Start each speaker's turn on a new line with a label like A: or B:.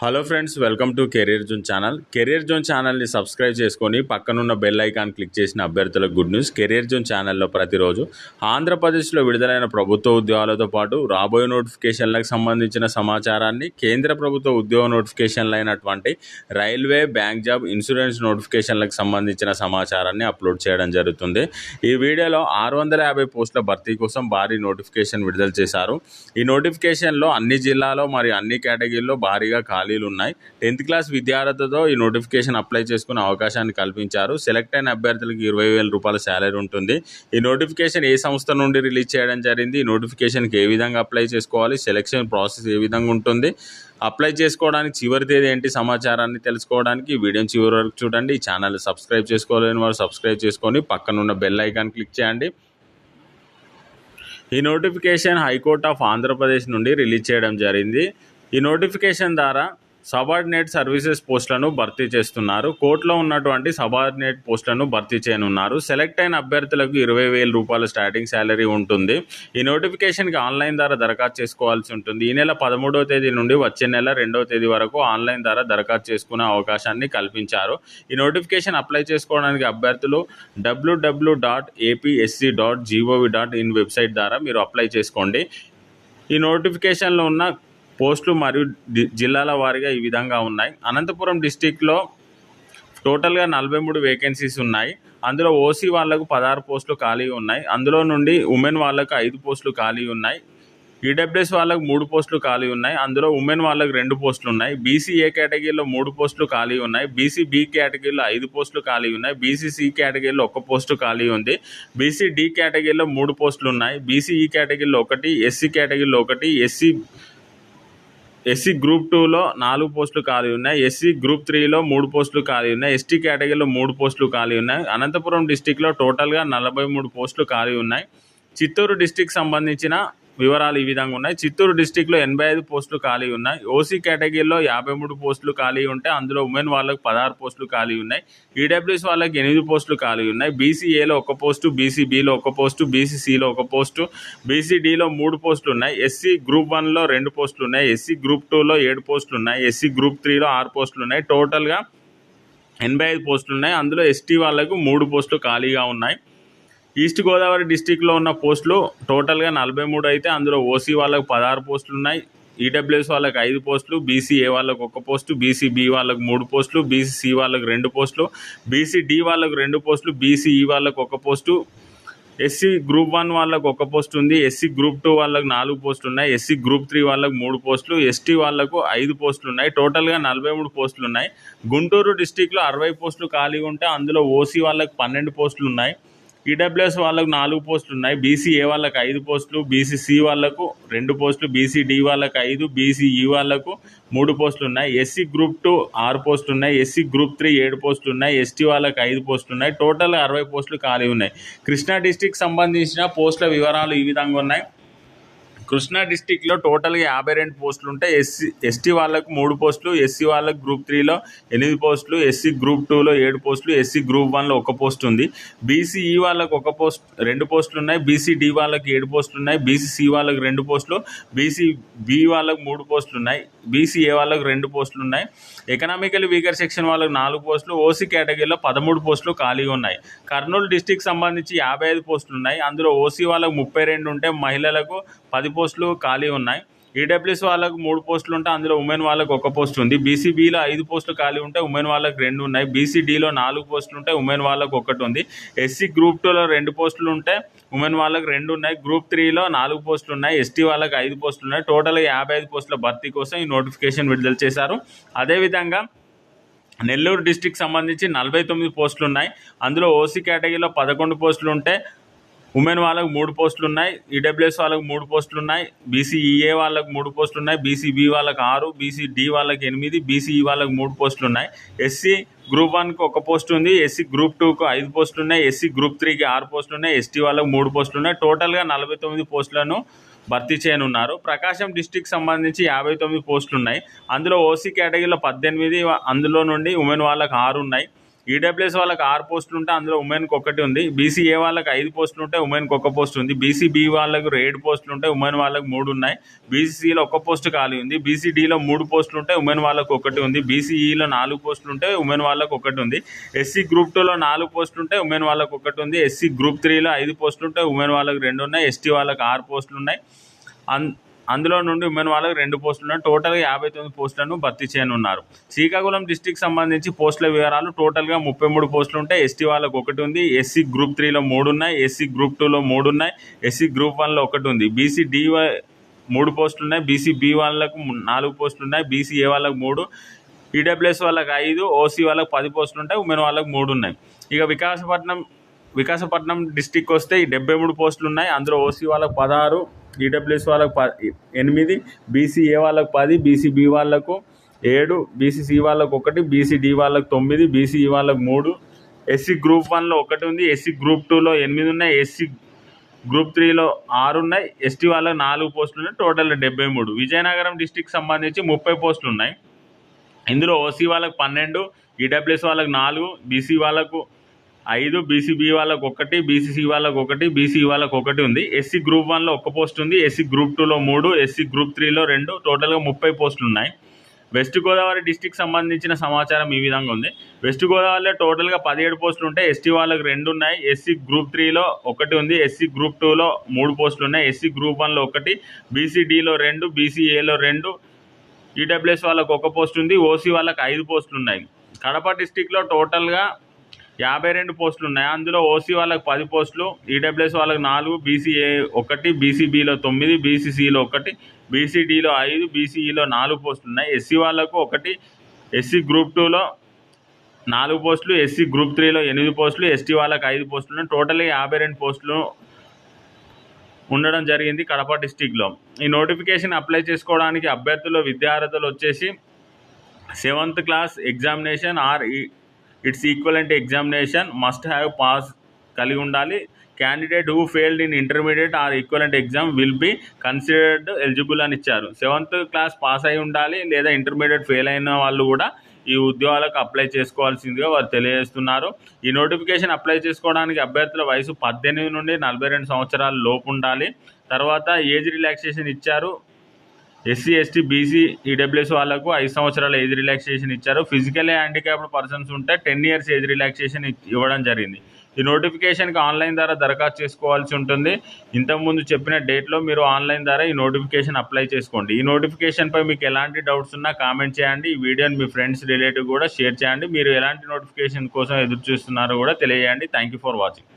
A: Hello friends welcome to career zone channel career zone ఛానల్ని subscribe చేసుకొని పక్కనున్న bell icon click చేసిన అభ్యర్థులకు గుడ్ న్యూస్ కెరీర్ జోన్ ఛానల్లో ప్రతిరోజు ఆంధ్రప్రదేశ్లో విడుదలైన ప్రభుత్వ ఉద్యోగాలతో పాటు రాబోయే నోటిఫికేషన్లకు సంబంధించిన సమాచారాన్ని కేంద్ర ప్రభుత్వ ఉద్యోగ నోటిఫికేషన్లు అయినటువంటి రైల్వే బ్యాంక్ జాబ్ ఇన్సూరెన్స్ నోటిఫికేషన్లకు సంబంధించిన సమాచారాన్ని అప్లోడ్ చేయడం జరుగుతుంది. ఈ వీడియోలో ఆరు వందల యాభై పోస్టుల భర్తీ కోసం భారీ నోటిఫికేషన్ విడుదల చేశారు. ఈ నోటిఫికేషన్లో అన్ని జిల్లాలో మరియు అన్ని కేటగిరీల్లో భారీగా ఖాళీలు ఉన్నాయి. టెన్త్ క్లాస్ విద్యార్థులతో ఈ నోటిఫికేషన్ అప్లై చేసుకునే అవకాశాన్ని కల్పించారు. సెలెక్ట్ అయిన అభ్యర్థులకు ఇరవై వేల రూపాయల శాలరీ ఉంటుంది. ఈ నోటిఫికేషన్ ఏ సంస్థ నుండి రిలీజ్ చేయడం జరిగింది? ఈ నోటిఫికేషన్కి ఏ విధంగా అప్లై చేసుకోవాలి? సెలెక్షన్ ప్రాసెస్ ఏ విధంగా ఉంటుంది? అప్లై చేసుకోవడానికి చివరి తేదీ ఏంటి సమాచారాన్ని తెలుసుకోవడానికి వీడియో వీడియోని చివరి వరకు చూడండి. ఈ ఛానల్ సబ్స్క్రైబ్ చేసుకోలేని వారు సబ్స్క్రైబ్ చేసుకొని పక్కనున్న బెల్ ఐకాన్ క్లిక్ చేయండి. ఈ నోటిఫికేషన్ హైకోర్ట్ ఆఫ్ ఆంధ్రప్రదేశ్ నుండి రిలీజ్ చేయడం జరిగింది. ఈ నోటిఫికేషన్ ద్వారా సబార్డినేట్ సర్వీసెస్ పోస్టులను భర్తీ చేస్తున్నారు. కోర్టులో ఉన్నటువంటి సబార్డినేట్ పోస్టులను భర్తీ చేయనున్నారు. సెలెక్ట్ అయిన అభ్యర్థులకు ఇరవై వేల రూపాయల స్టార్టింగ్ శాలరీ ఉంటుంది. ఈ నోటిఫికేషన్కి ఆన్లైన్ ద్వారా దరఖాస్తు చేసుకోవాల్సి ఉంటుంది. ఈ నెల పదమూడవ తేదీ నుండి వచ్చే నెల రెండవ తేదీ వరకు ఆన్లైన్ ద్వారా దరఖాస్తు చేసుకునే అవకాశాన్ని కల్పించారు. ఈ నోటిఫికేషన్ అప్లై చేసుకోవడానికి అభ్యర్థులు W W dot APSC dot GOV dot in website ద్వారా మీరు అప్లై చేసుకోండి. ఈ నోటిఫికేషన్లో ఉన్న పోస్టులు మరియు జిల్లాల వారీగా ఈ విధంగా ఉన్నాయి. అనంతపురం డిస్టిక్లో టోటల్గా నలభై మూడు వేకెన్సీస్ ఉన్నాయి. అందులో ఓసీ వాళ్ళకు పదహారు పోస్టులు ఖాళీ ఉన్నాయి. అందులో నుండి ఉమెన్ వాళ్ళకు ఐదు పోస్టులు ఖాళీ ఉన్నాయి. ఈడబ్ల్యూఎస్ వాళ్ళకు మూడు పోస్టులు ఖాళీ ఉన్నాయి. అందులో ఉమెన్ వాళ్ళకు రెండు పోస్టులు ఉన్నాయి. బీసీ ఏ కేటగిరీలో మూడు పోస్టులు ఖాళీ ఉన్నాయి. బీసీ బి కేటగిరీలో ఐదు పోస్టులు ఖాళీ ఉన్నాయి. బీసీ సి కేటగిరీలో ఒక పోస్టు ఖాళీ ఉంది. బీసీ డి కేటగిరీలో మూడు పోస్టులు ఉన్నాయి. బీసీ ఈ కేటగిరీలో ఒకటి ఎస్సీ కేటగిరీలో ఒకటి ఎస్సీ ఎస్సీ గ్రూప్ టూలో నాలుగు పోస్టులు ఖాళీ ఉన్నాయి. ఎస్సీ గ్రూప్ త్రీలో మూడు పోస్టులు ఖాళీ ఉన్నాయి. ఎస్టీ కేటగిరీలో మూడు పోస్టులు ఖాళీ ఉన్నాయి. అనంతపురం డిస్టిక్లో టోటల్గా నలభై మూడు పోస్టులు ఖాళీ ఉన్నాయి. చిత్తూరు డిస్టిక్ సంబంధించిన వివరాలు ఈ విధంగా ఉన్నాయి. చిత్తూరు డిస్టిక్లో ఎనభై ఐదు పోస్టులు ఖాళీ ఉన్నాయి. ఓసీ కేటగిరీలో యాభై మూడు పోస్టులు ఖాళీ ఉంటే అందులో ఉమెన్ వాళ్ళకి పదహారు పోస్టులు ఖాళీ ఉన్నాయి. ఈడబ్ల్యూఎస్ వాళ్ళకి ఎనిమిది పోస్టులు ఖాళీ ఉన్నాయి. బీసీఏలో ఒక పోస్టు బీసీబీలో ఒక పోస్టు బీసీసీలో ఒక పోస్టు బీసీడీలో మూడు పోస్టులు ఉన్నాయి. ఎస్సీ గ్రూప్ వన్లో రెండు పోస్టులు ఉన్నాయి. ఎస్సీ గ్రూప్ టూలో ఏడు పోస్టులు ఉన్నాయి. ఎస్సీ గ్రూప్ త్రీలో ఆరు పోస్టులు ఉన్నాయి. టోటల్గా ఎనభై ఐదు పోస్టులు ఉన్నాయి. అందులో ఎస్టీ వాళ్ళకు మూడు పోస్టులు ఖాళీగా ఉన్నాయి. ఈస్ట్ గోదావరి డిస్టిక్లో ఉన్న పోస్టులు టోటల్గా నలభై మూడు అయితే అందులో ఓసీ వాళ్ళకు పదహారు పోస్టులు ఉన్నాయి. ఈడబ్ల్యూఎస్ వాళ్ళకి ఐదు పోస్టులు బీసీఏ వాళ్ళకు ఒక పోస్టు బీసీబీ వాళ్ళకు మూడు పోస్టులు బీసీసీ వాళ్ళకు రెండు పోస్టులు బీసీడీ వాళ్ళకు రెండు పోస్టులు బీసీఈ వాళ్ళకు ఒక పోస్టు ఎస్సీ గ్రూప్ వన్ వాళ్ళకు ఒక పోస్ట్ ఉంది ఎస్సీ గ్రూప్ టూ వాళ్ళకు నాలుగు పోస్టులు ఉన్నాయి ఎస్సీ గ్రూప్ త్రీ వాళ్ళకు మూడు పోస్టులు ఎస్టీ వాళ్ళకు ఐదు పోస్టులు ఉన్నాయి. టోటల్గా నలభై మూడు పోస్టులు ఉన్నాయి. గుంటూరు డిస్టిక్లో అరవై పోస్టులు ఖాళీగా ఉంటే అందులో ఓసీ వాళ్ళకి పన్నెండు పోస్టులు ఉన్నాయి. ఈడబ్ల్యూఎస్ వాళ్ళకు నాలుగు పోస్టులు ఉన్నాయి. బీసీఏ వాళ్ళకు ఐదు పోస్టులు బీసీసీ వాళ్ళకు రెండు పోస్టులు బీసీడీ వాళ్ళకు ఐదు బీసీఈ వాళ్ళకు మూడు పోస్టులు ఉన్నాయి. ఎస్సీ గ్రూప్ టూ ఆరు పోస్టులు ఉన్నాయి. ఎస్సీ గ్రూప్ త్రీ ఏడు పోస్టులు ఉన్నాయి. ఎస్టీ వాళ్ళకు ఐదు పోస్టులు ఉన్నాయి. టోటల్ అరవై పోస్టులు ఖాళీ ఉన్నాయి. కృష్ణా డిస్టిక్ సంబంధించిన పోస్టుల వివరాలు ఈ విధంగా ఉన్నాయి. కృష్ణా డిస్టిక్లో టోటల్గా యాభై రెండు పోస్టులు ఉంటాయి. ఎస్సీ ఎస్టీ వాళ్ళకు మూడు పోస్టులు ఎస్సీ వాళ్ళకు గ్రూప్ త్రీలో ఎనిమిది పోస్టులు ఎస్సీ గ్రూప్ టూలో ఏడు పోస్టులు ఎస్సీ గ్రూప్ వన్లో ఒక పోస్ట్ ఉంది. బీసీఈ వాళ్ళకు ఒక పోస్ట్ రెండు పోస్టులు ఉన్నాయి. బీసీడీ వాళ్ళకి ఏడు పోస్టులు ఉన్నాయి. బీసీసీ వాళ్ళకి రెండు పోస్టులు బీసీ బి వాళ్ళకు మూడు పోస్టులు ఉన్నాయి. బీసీఏ వాళ్ళకు రెండు పోస్టులు ఉన్నాయి. ఎకనామికల్ వీకర్ సెక్షన్ వాళ్ళకు నాలుగు పోస్టులు ఓసీ కేటగిరీలో పదమూడు పోస్టులు ఖాళీగా ఉన్నాయి. కర్నూలు డిస్టిక్ సంబంధించి యాభై ఐదు పోస్టులు ఉన్నాయి. అందులో ఓసీ వాళ్ళకు ముప్పై రెండు ఉంటే మహిళలకు పది పోస్టులు ఖాళీ ఉన్నాయి. ఈడబ్ల్యూఎస్ వాళ్ళకు మూడు పోస్టులు ఉంటే అందులో ఉమెన్ వాళ్ళకు ఒక పోస్ట్ ఉంది. బీసీబీలో ఐదు పోస్టులు ఖాళీ ఉంటే ఉమెన్ వాళ్ళకి రెండు ఉన్నాయి. బీసీడీలో నాలుగు పోస్టులు ఉంటే ఉమెన్ వాళ్ళకు ఒకటి ఉంది. ఎస్సీ గ్రూప్ టూలో రెండు పోస్టులు ఉంటే ఉమెన్ వాళ్ళకి రెండు ఉన్నాయి. గ్రూప్ త్రీలో నాలుగు పోస్టులు ఉన్నాయి. ఎస్టీ వాళ్ళకి ఐదు పోస్టులు ఉన్నాయి. టోటల్గా యాభై ఐదు పోస్టుల భర్తీ కోసం ఈ నోటిఫికేషన్ విడుదల చేశారు. అదేవిధంగా నెల్లూరు డిస్టిక్ సంబంధించి నలభై తొమ్మిది పోస్టులు ఉన్నాయి. అందులో ఓసీ కేటగిరీలో పదకొండు పోస్టులు ఉంటే ఉమెన్ వాళ్ళకు మూడు పోస్టులు ఉన్నాయి ఈడబ్ల్యూఎస్ వాళ్ళకు మూడు పోస్టులు ఉన్నాయి బీసీఈఏ వాళ్ళకు మూడు పోస్టులు ఉన్నాయి బీసీబీ వాళ్ళకి ఆరు బీసీడీ వాళ్ళకి ఎనిమిది బీసీఈ వాళ్ళకి మూడు పోస్టులు ఉన్నాయి. ఎస్సీ గ్రూప్ వన్కి ఒక పోస్ట్ ఉంది ఎస్సీ గ్రూప్ టూకు ఐదు పోస్టులు ఉన్నాయి ఎస్సీ గ్రూప్ త్రీకి ఆరు పోస్టులు ఉన్నాయి ఎస్టీ వాళ్ళకు మూడు పోస్టులు ఉన్నాయి. టోటల్గా నలభై తొమ్మిది పోస్టులను భర్తీ చేయనున్నారు. ప్రకాశం డిస్టిక్ సంబంధించి యాభై తొమ్మిది పోస్టులు ఉన్నాయి. అందులో ఓసీ కేటగిరీలో పద్దెనిమిది అందులో నుండి ఉమెన్ వాళ్ళకి ఆరు ఉన్నాయి. ఈడబ్ల్యూఎస్ వాళ్ళకి ఆరు పోస్టులు ఉంటే అందులో ఉమెన్కి ఒకటి ఉంది. బీసీఏ వాళ్ళకి ఐదు పోస్టులు ఉంటే ఉమెన్కి ఒక పోస్ట్ ఉంది. బీసీబీ వాళ్ళకు ఏడు పోస్టులు ఉంటే ఉమెన్ వాళ్ళకి మూడు ఉన్నాయి. బీసీసీలో ఒక పోస్ట్ ఖాళీ ఉంది. బీసీడీలో మూడు పోస్టులు ఉంటే ఉమెన్ వాళ్ళకి ఒకటి ఉంది. బీసీఈలో నాలుగు పోస్టులు ఉంటే ఉమెన్ వాళ్ళకి ఒకటి ఉంది. ఎస్సీ గ్రూప్ టూలో నాలుగు పోస్టులు ఉంటే ఉమెన్ వాళ్ళకి ఒకటి ఉంది. ఎస్సీ గ్రూప్ త్రీలో ఐదు పోస్టులు ఉంటే ఉమెన్ వాళ్ళకి రెండు ఉన్నాయి. ఎస్టీ వాళ్ళకి ఆరు పోస్టులు ఉన్నాయి. అన్ అందులో నుండి ఉమెన్ వాళ్ళకి రెండు పోస్టులను ఉన్నాయి. టోటల్గా యాభై తొమ్మిది పోస్టులను భర్తీ చేయనున్నారు. శ్రీకాకుళం డిస్టిక్ సంబంధించి పోస్టుల వివరాలు టోటల్గా ముప్పై మూడు పోస్టులు ఉంటాయి. ఎస్టీ వాళ్ళకి ఒకటి ఉంది. ఎస్సీ గ్రూప్ త్రీలో మూడు ఉన్నాయి. ఎస్సీ గ్రూప్ టూలో మూడు ఉన్నాయి. ఎస్సీ గ్రూప్ వన్లో ఒకటి ఉంది. బీసీ డివై మూడు పోస్టులు ఉన్నాయి. బీసీ బి వాళ్ళకు నాలుగు పోస్టులు ఉన్నాయి. బీసీ ఏ వాళ్ళకు మూడు. ఈడబ్ల్యూఎస్ వాళ్ళకి ఐదు. ఓసీ వాళ్ళకి పది పోస్టులు ఉంటాయి. ఉమెన్ వాళ్ళకి మూడు ఉన్నాయి. ఇక వికాసపట్నం వికాసపట్నం డిస్టిక్ వస్తే ఈ డెబ్బై మూడు పోస్టులు ఉన్నాయి. అందులో ఓసీ వాళ్ళకి పదహారు ఈడబ్ల్యూఎస్ వాళ్ళకు ప ఎనిమిది బీసీఏ వాళ్ళకు పది బీసీబీ వాళ్ళకు ఏడు బీసీసీ వాళ్ళకు ఒకటి బీసీడీ వాళ్ళకు తొమ్మిది బీసీఈ వాళ్ళకు మూడు. ఎస్సీ గ్రూప్ వన్లో ఒకటి ఉంది ఎస్సీ గ్రూప్ టూలో ఎనిమిది ఉన్నాయి ఎస్సీ గ్రూప్ త్రీలో ఆరు ఉన్నాయి ఎస్టీ వాళ్ళకి నాలుగు పోస్టులు ఉన్నాయి టోటల్ డెబ్బై మూడు. విజయనగరం డిస్టిక్ సంబంధించి ముప్పై పోస్టులు ఉన్నాయి. ఇందులో ఓసీ వాళ్ళకి పన్నెండు ఈడబ్ల్యూఎస్ వాళ్ళకి నాలుగు బీసీ వాళ్ళకు ఐదు బీసీబీ వాళ్ళకి ఒకటి బీసీసీ వాళ్ళకి ఒకటి బీసీ వాళ్ళకి ఒకటి ఉంది. ఎస్సీ గ్రూప్ వన్లో ఒక పోస్ట్ ఉంది. ఎస్సీ గ్రూప్ టూలో మూడు ఎస్సీ గ్రూప్ త్రీలో రెండు. టోటల్గా ముప్పై పోస్టులు ఉన్నాయి. వెస్ట్ గోదావరి డిస్టిక్ సంబంధించిన సమాచారం ఈ విధంగా ఉంది. వెస్ట్ గోదావరిలో టోటల్గా పదిహేడు పోస్టులు ఉంటాయి ఎస్టీ వాళ్ళకి రెండు ఉన్నాయి. ఎస్సీ గ్రూప్ త్రీలో ఒకటి ఉంది. ఎస్సీ గ్రూప్ టూలో మూడు పోస్టులు ఉన్నాయి. ఎస్సీ గ్రూప్ వన్లో ఒకటి బీసీడీలో రెండు బీసీఏలో రెండు. ఈడబ్ల్యూఎస్ వాళ్ళకి ఒక పోస్ట్ ఉంది. ఓసీ వాళ్ళకి ఐదు పోస్టులు ఉన్నాయి. కడప డిస్టిక్లో టోటల్గా యాభై రెండు పోస్టులు ఉన్నాయి. అందులో ఓసీ వాళ్ళకి పది పోస్టులు ఈడబ్ల్యూఎస్ వాళ్ళకి నాలుగు బీసీఏ ఒకటి బీసీబీలో తొమ్మిది బీసీసీలో ఒకటి బీసీడీలో ఐదు బీసీఈలో నాలుగు పోస్టులు ఉన్నాయి. ఎస్సీ వాళ్ళకు ఒకటి ఎస్సీ గ్రూప్ టూలో నాలుగు పోస్టులు ఎస్సీ గ్రూప్ త్రీలో ఎనిమిది పోస్టులు ఎస్టీ వాళ్ళకి ఐదు పోస్టులు ఉన్నాయి. టోటల్గా యాభై రెండు పోస్టులు ఉండడం జరిగింది కడప డిస్టిక్లో ఈ నోటిఫికేషన్ అప్లై చేసుకోవడానికి అభ్యర్థులు విద్యార్థులు వచ్చేసి seventh class examination or its equivalent examination must have pass కలిగి ఉండాలి candidate who failed in intermediate or equivalent exam will be considered eligible అని ఇచ్చారు. సెవెంత్ క్లాస్ పాస్ అయి ఉండాలి లేదా ఇంటర్మీడియట్ ఫెయిల్ అయిన వాళ్ళు కూడా ఈ ఉద్యోగాలకు అప్లై చేసుకోవాల్సిందిగా వారు తెలియజేస్తున్నారు. ఈ నోటిఫికేషన్ అప్లై చేసుకోవడానికి అభ్యర్థుల వయసు పద్దెనిమిది నుండి నలభై రెండు సంవత్సరాల లోపు ఉండాలి. తర్వాత ఏజ్ రిలాక్సేషన్ ఇచ్చారు. ఎస్సీ ఎస్టీ బీసీ ఈడబ్ల్యూఎస్ వాళ్ళకు ఐదు సంవత్సరాల ఏజ్ రిలాక్సేషన్ ఇచ్చారు. ఫిజికల్లీ హ్యాండిక్యాప్డ్ పర్సన్స్ ఉంటే టెన్ ఇయర్స్ ఏజ్ రిలాక్సేషన్ ఇవ్వడం జరిగింది. ఈ నోటిఫికేషన్కి ఆన్లైన్ ద్వారా దరఖాస్తు చేసుకోవాల్సి ఉంటుంది. ఇంతకుముందు చెప్పిన డేట్లో మీరు ఆన్లైన్ ద్వారా ఈ నోటిఫికేషన్ అప్లై చేసుకోండి. ఈ నోటిఫికేషన్పై మీకు ఎలాంటి డౌట్స్ ఉన్నా కామెంట్ చేయండి. ఈ వీడియోని మీ ఫ్రెండ్స్ రిలేటివ్ కూడా షేర్ చేయండి. మీరు ఎలాంటి నోటిఫికేషన్ కోసం ఎదురు చూస్తున్నారో కూడా తెలియజేయండి. Thank you for watching